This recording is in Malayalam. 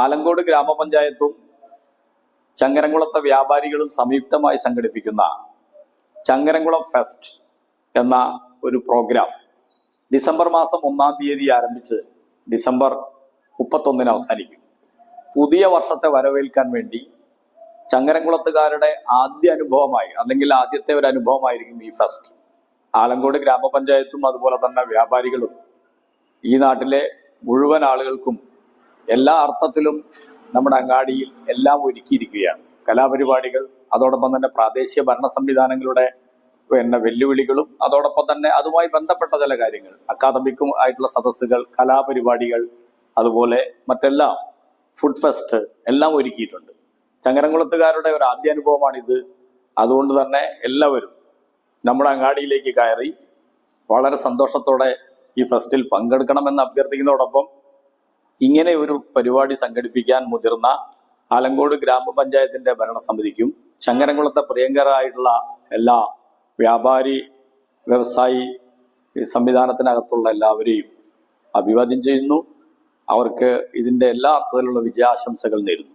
ആലങ്കോട് ഗ്രാമപഞ്ചായത്തും ചങ്ങരംകുളത്തെ വ്യാപാരികളും സംയുക്തമായി സംഘടിപ്പിക്കുന്ന ചങ്ങരംകുളം ഫെസ്റ്റ് എന്ന ഒരു പ്രോഗ്രാം ഡിസംബർ മാസം ഒന്നാം തീയതി ആരംഭിച്ച് ഡിസംബർ മുപ്പത്തൊന്നിന് അവസാനിക്കും. പുതിയ വർഷത്തെ വരവേൽക്കാൻ വേണ്ടി ചങ്ങരംകുളത്തുകാരുടെ ആദ്യ അനുഭവമായി അല്ലെങ്കിൽ ആദ്യത്തെ ഒരു അനുഭവമായിരിക്കും ഈ ഫെസ്റ്റ്. ആലങ്കോട് ഗ്രാമപഞ്ചായത്തും അതുപോലെ തന്നെ വ്യാപാരികളും ഈ നാട്ടിലെ മുഴുവൻ ആളുകൾക്കും എല്ലാ അർത്ഥത്തിലും നമ്മുടെ അങ്ങാടിയിൽ എല്ലാം ഒരുക്കിയിരിക്കുകയാണ്. കലാപരിപാടികൾ അതോടൊപ്പം തന്നെ പ്രാദേശിക ഭരണ സംവിധാനങ്ങളുടെ പിന്നെ വെല്ലുവിളികളും അതോടൊപ്പം തന്നെ അതുമായി ബന്ധപ്പെട്ട ചില കാര്യങ്ങൾ അക്കാദമിക്കും ആയിട്ടുള്ള സദസ്സുകൾ കലാപരിപാടികൾ അതുപോലെ മറ്റെല്ലാം ഫുഡ് ഫെസ്റ്റ് എല്ലാം ഒരുക്കിയിട്ടുണ്ട്. ചങ്ങരംകുളത്തുകാരുടെ ഒരു ആദ്യ അനുഭവമാണിത്. അതുകൊണ്ട് തന്നെ എല്ലാവരും നമ്മുടെ അങ്ങാടിയിലേക്ക് കയറി വളരെ സന്തോഷത്തോടെ ഈ ഫെസ്റ്റിൽ പങ്കെടുക്കണമെന്ന് അഭ്യർത്ഥിക്കുന്നതോടൊപ്പം ഇങ്ങനെ ഒരു പരിപാടി സംഘടിപ്പിക്കാൻ മുതിർന്ന ആലങ്കോട് ഗ്രാമപഞ്ചായത്തിന്റെ ഭരണസമിതിക്കും ചങ്ങരംകുളത്തെ പ്രിയങ്കരായിട്ടുള്ള എല്ലാ വ്യാപാരി വ്യവസായി സംവിധാനത്തിനകത്തുള്ള എല്ലാവരെയും അഭിവാദ്യം ചെയ്യുന്നു. അവർക്ക് ഇതിന്റെ എല്ലാ അർത്ഥത്തിലുള്ള വിജയാശംസകൾ നേരുന്നു.